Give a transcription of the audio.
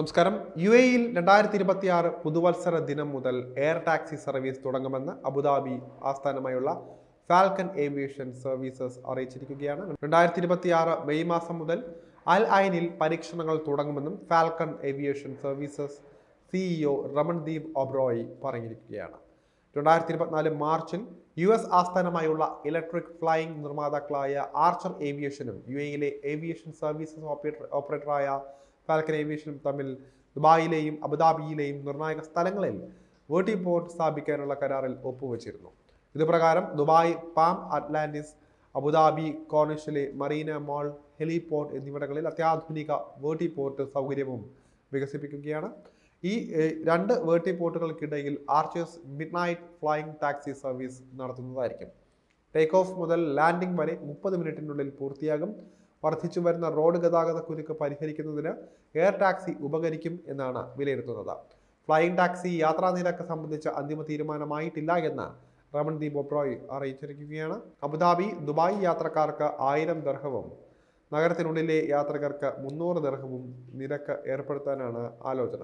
നമസ്കാരം. യു എയിൽ രണ്ടായിരത്തി ഇരുപത്തി ആറ് പുതുവത്സര ദിനം മുതൽ എയർ ടാക്സി സർവീസ് തുടങ്ങുമെന്ന് അബുദാബി ആസ്ഥാനമായുള്ള ഫാൽക്കൺ ഏവിയേഷൻ സർവീസസ് അറിയിച്ചിരിക്കുകയാണ്. രണ്ടായിരത്തി ഇരുപത്തി ആറ് മെയ് മാസം മുതൽ അൽ ഐനിൽ പരീക്ഷണങ്ങൾ തുടങ്ങുമെന്നും Falcon Aviation Services CEO Ramandeep Oberoi പറഞ്ഞിരിക്കുകയാണ്. രണ്ടായിരത്തി ഇരുപത്തിനാല് മാർച്ചിൽ യു എസ് ആസ്ഥാനമായുള്ള ഇലക്ട്രിക് ഫ്ലൈയിങ് നിർമ്മാതാക്കളായ ആർച്ചർ ഏവിയേഷനും യു എയിലെ ഏവിയേഷൻ സർവീസസ് ഓപ്പറേറ്റർ ഓപ്പറേറ്ററായ ഫാൽക്കൻ ഏവിയേഷനും തമ്മിൽ ദുബായിലെയും അബുദാബിയിലെയും നിർണായക സ്ഥലങ്ങളിൽ വേർട്ടിപോർട്ട് സ്ഥാപിക്കാനുള്ള കരാറിൽ ഒപ്പുവച്ചിരുന്നു. ഇത് പ്രകാരം Dubai Palm Atlantis Abu Dhabi കോർണിഷിലെ Marina Mall heliport എന്നിവിടങ്ങളിൽ അത്യാധുനിക വേർട്ടിപോർട്ട് സൗകര്യവും വികസിപ്പിക്കുകയാണ്. ഈ രണ്ട് രണ്ട് വേർട്ടിപോർട്ടുകൾക്കിടയിൽ Archer's midnight flying taxi service നടത്തുന്നതായിരിക്കും. Take off മുതൽ ലാൻഡിംഗ് വരെ മുപ്പത് മിനിറ്റിനുള്ളിൽ പൂർത്തിയാകും. വർദ്ധിച്ചു വരുന്ന റോഡ് ഗതാഗത കുരുക്ക് പരിഹരിക്കുന്നതിന് എയർ ടാക്സി ഉപകരിക്കും എന്നാണ് വിലയിരുത്തുന്നത്. ഫ്ലൈയിങ് ടാക്സി യാത്രാ നിരക്ക് സംബന്ധിച്ച അന്തിമ തീരുമാനമായിട്ടില്ല എന്ന് റമൺദീപ് ഒബ്രോയ് അറിയിച്ചിരിക്കുകയാണ്. അബുദാബി ദുബായ് യാത്രക്കാർക്ക് ആയിരം ദർഹവും നഗരത്തിനുള്ളിലെ യാത്രികർക്ക് മുന്നൂറ് ദർഹവും നിരക്ക് ഏർപ്പെടുത്താനാണ് ആലോചന.